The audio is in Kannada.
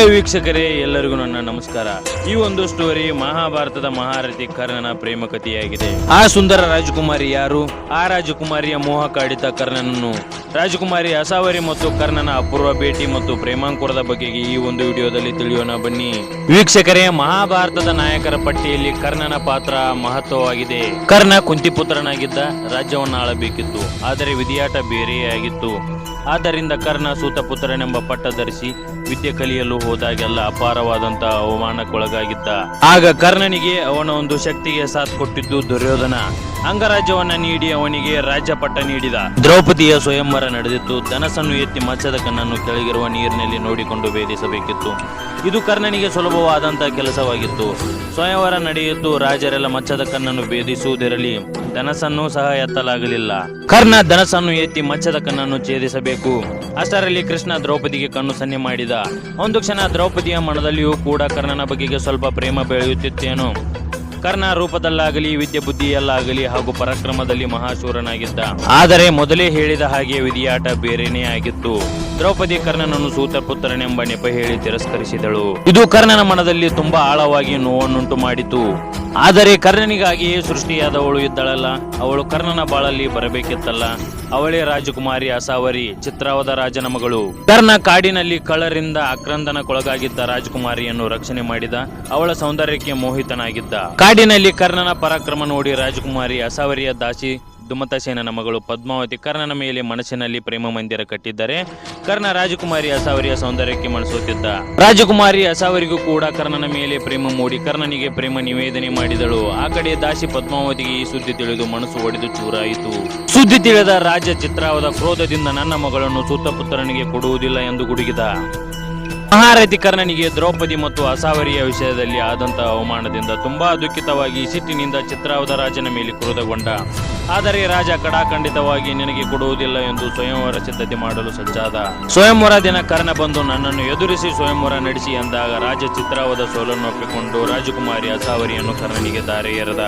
ಹಾಯ್ ವೀಕ್ಷಕರೇ, ಎಲ್ಲರಿಗೂ ನನ್ನ ನಮಸ್ಕಾರ. ಈ ಒಂದು ಸ್ಟೋರಿ ಮಹಾಭಾರತದ ಮಹಾರಥಿ ಕರ್ಣನ ಪ್ರೇಮ ಕಥೆಯಾಗಿದೆ. ಆ ಸುಂದರ ರಾಜಕುಮಾರಿ ಯಾರು? ಆ ರಾಜಕುಮಾರಿಯ ಮೋಹ ಕಾಡಿತ ಕರ್ಣನನ್ನು. ರಾಜಕುಮಾರಿ ಅಸಾವರಿ ಮತ್ತು ಕರ್ಣನ ಅಪೂರ್ವ ಭೇಟಿ ಮತ್ತು ಪ್ರೇಮಾಂಕುರದ ಬಗೆಗೆ ಈ ಒಂದು ವಿಡಿಯೋದಲ್ಲಿ ತಿಳಿಯೋಣ ಬನ್ನಿ. ವೀಕ್ಷಕರೇ, ಮಹಾಭಾರತದ ನಾಯಕರ ಪಟ್ಟಿಯಲ್ಲಿ ಕರ್ಣನ ಪಾತ್ರ ಮಹತ್ವವಾಗಿದೆ. ಕರ್ಣ ಕುಂತಿಪುತ್ರನಾಗಿದ್ದ ರಾಜ್ಯವನ್ನು ಆಳಬೇಕಿತ್ತು. ಆದರೆ ವಿಧಿಯಾಟ ಬೇರೆಯೇ ಆಗಿತ್ತು. ಆದ್ದರಿಂದ ಕರ್ಣ ಸೂತಪುತ್ರನೆಂಬ ಪಟ್ಟ ಧರಿಸಿ ವಿದ್ಯೆ ಕಲಿಯಲು ಹೋದಾಗೆಲ್ಲ ಅಪಾರವಾದಂತಹ ಅವಮಾನಕ್ಕೊಳಗಾಗಿದ್ದ. ಆಗ ಕರ್ಣನಿಗೆ ಅವನ ಒಂದು ಶಕ್ತಿಗೆ ಸಾಥ್ ಕೊಟ್ಟಿದ್ದು ದುರ್ಯೋಧನ. ಅಂಗರಾಜ್ಯವನ್ನ ನೀಡಿ ಅವನಿಗೆ ರಾಜ್ಯ ನೀಡಿದ. ದ್ರೌಪದಿಯ ಸ್ವಯಂವರ ನಡೆದಿತ್ತು. ಧನಸನ್ನು ಎತ್ತಿ ಮಚ್ಚದ ಕಣ್ಣನ್ನು ಕೆಳಗಿರುವ ನೀರಿನಲ್ಲಿ ನೋಡಿಕೊಂಡು ಭೇದಿಸಬೇಕಿತ್ತು. ಇದು ಕರ್ಣನಿಗೆ ಸುಲಭವಾದಂತಹ ಕೆಲಸವಾಗಿತ್ತು. ಸ್ವಯಂವರ ನಡೆಯಿತು ರಾಜರೆಲ್ಲ ಮಚ್ಚದ ಕಣ್ಣನ್ನು ಭೇದಿಸುವುದಿರಲಿ. ಧನಸನ್ನು ಸಹ ಎತ್ತಲಾಗಲಿಲ್ಲ. ಕರ್ಣ ಧನಸನ್ನು ಎತ್ತಿ ಮಚ್ಚದ ಕಣ್ಣನ್ನು ಛೇದಿಸಬೇಕು. ಅಷ್ಟರಲ್ಲಿ ಕೃಷ್ಣ ದ್ರೌಪದಿಗೆ ಕಣ್ಣು ಸನ್ನೆ ಮಾಡಿದ. ಒಂದು ಕ್ಷಣ ದ್ರೌಪದಿಯ ಮನದಲ್ಲಿಯೂ ಕೂಡ ಕರ್ಣನ ಬಗೆಗೆ ಸ್ವಲ್ಪ ಪ್ರೇಮ ಬೆಳೆಯುತ್ತಿತ್ತೇನು. ಕರ್ಣ ರೂಪದಲ್ಲಾಗಲಿ ವಿದ್ಯೆ ಬುದ್ಧಿಯಲ್ಲಾಗಲಿ ಹಾಗೂ ಪರಾಕ್ರಮದಲ್ಲಿ ಮಹಾಶೂರನಾಗಿದ್ದ. ಆದರೆ ಮೊದಲೇ ಹೇಳಿದ ಹಾಗೆ ವಿಧಿಯಾಟ ಬೇರೆನೇ ಆಗಿತ್ತು. ದ್ರೌಪದಿ ಕರ್ಣನನ್ನು ಸೂತಪುತ್ರನೆಂಬ ನೆಪ ಹೇಳಿ ತಿರಸ್ಕರಿಸಿದಳು. ಇದು ಕರ್ಣನ ಮನದಲ್ಲಿ ತುಂಬಾ ಆಳವಾಗಿ ನೋವನ್ನುಂಟು ಮಾಡಿತು. ಆದರೆ ಕರ್ಣನಿಗಾಗಿಯೇ ಸೃಷ್ಟಿಯಾದವಳು ಇದ್ದಳಲ್ಲ. ಅವಳು ಕರ್ಣನ ಬಾಳಲ್ಲಿ ಬರಬೇಕಿತ್ತಲ್ಲ. ಅವಳೇ ರಾಜಕುಮಾರಿ ಅಸಾವರಿ ಚಿತ್ರಾವದ ರಾಜನ ಮಗಳು. ಕರ್ಣ ಕಾಡಿನಲ್ಲಿ ಕಳ್ಳರಿಂದ ಆಕ್ರಂದನಕ್ಕೊಳಗಾಗಿದ್ದ ರಾಜಕುಮಾರಿಯನ್ನು ರಕ್ಷಣೆ ಮಾಡಿದ, ಅವಳ ಸೌಂದರ್ಯಕ್ಕೆ ಮೋಹಿತನಾಗಿದ್ದ. ಕಾಡಿನಲ್ಲಿ ಕರ್ಣನ ಪರಾಕ್ರಮ ನೋಡಿ ರಾಜಕುಮಾರಿ ಅಸಾವರಿಯ ದಾಸಿ ದುಮತಸೇನನ ಮಗಳು ಪದ್ಮಾವತಿ ಕರ್ಣನ ಮೇಲೆ ಮನಸ್ಸಿನಲ್ಲಿ ಪ್ರೇಮ ಮಂದಿರ ಕಟ್ಟಿದ್ದಾರೆ. ಕರ್ಣ ರಾಜಕುಮಾರಿ ಅಸಾವರಿಯ ಸೌಂದರ್ಯಕ್ಕೆ ಮನಸೋತಿದ್ದ ರಾಜಕುಮಾರಿ ಅಸಾವರಿಗೂ ಕೂಡ ಕರ್ಣನ ಮೇಲೆ ಪ್ರೇಮ ಮೂಡಿ ಕರ್ಣನಿಗೆ ಪ್ರೇಮ ನಿವೇದನೆ ಮಾಡಿದಳು. ಆ ಕಡೆ ದಾಸಿ ಪದ್ಮಾವತಿಗೆ ಈ ಸುದ್ದಿ ತಿಳಿದು ಮನಸ್ಸು ಒಡೆದು ಚೂರಾಯಿತು. ಸುದ್ದಿ ತಿಳಿದ ರಾಜ ಚಿತ್ರಾವದ ಕ್ರೋಧದಿಂದ ನನ್ನ ಮಗಳನ್ನು ಸೂತಪುತ್ರನಿಗೆ ಕೊಡುವುದಿಲ್ಲ ಎಂದು ಗುಡುಗಿದ. ಮಹಾರಥಿ ಕರ್ಣನಿಗೆ ದ್ರೌಪದಿ ಮತ್ತು ಅಸಾವರಿಯ ವಿಷಯದಲ್ಲಿ ಆದಂತಹ ಅವಮಾನದಿಂದ ತುಂಬಾ ದುಃಖಿತವಾಗಿ ಸಿಟ್ಟಿನಿಂದ ಚಿತ್ರಾವಧ ರಾಜನ ಮೇಲೆ ಕ್ರೋಧಗೊಂಡ ಆದರೆ ರಾಜ ಕಡಾಖಂಡಿತವಾಗಿ ನಿನಗೆ ಕೊಡುವುದಿಲ್ಲ ಎಂದು ಸ್ವಯಂವರ ಸಿದ್ಧತೆ ಮಾಡಲು ಸಜ್ಜಾದ. ಸ್ವಯಂವರ ದಿನ ಕರ್ಣ ಬಂದು ನನ್ನನ್ನು ಎದುರಿಸಿ ಸ್ವಯಂವರ ನಡೆಸಿ ಎಂದಾಗ ರಾಜ ಚಿತ್ರಾವದ ಸೋಲನ್ನು ಒಪ್ಪಿಕೊಂಡು ರಾಜಕುಮಾರಿ ಅಸಾವರಿಯನ್ನು ಕರ್ಣನಿಗೆ ದಾರೆ ಎರೆದ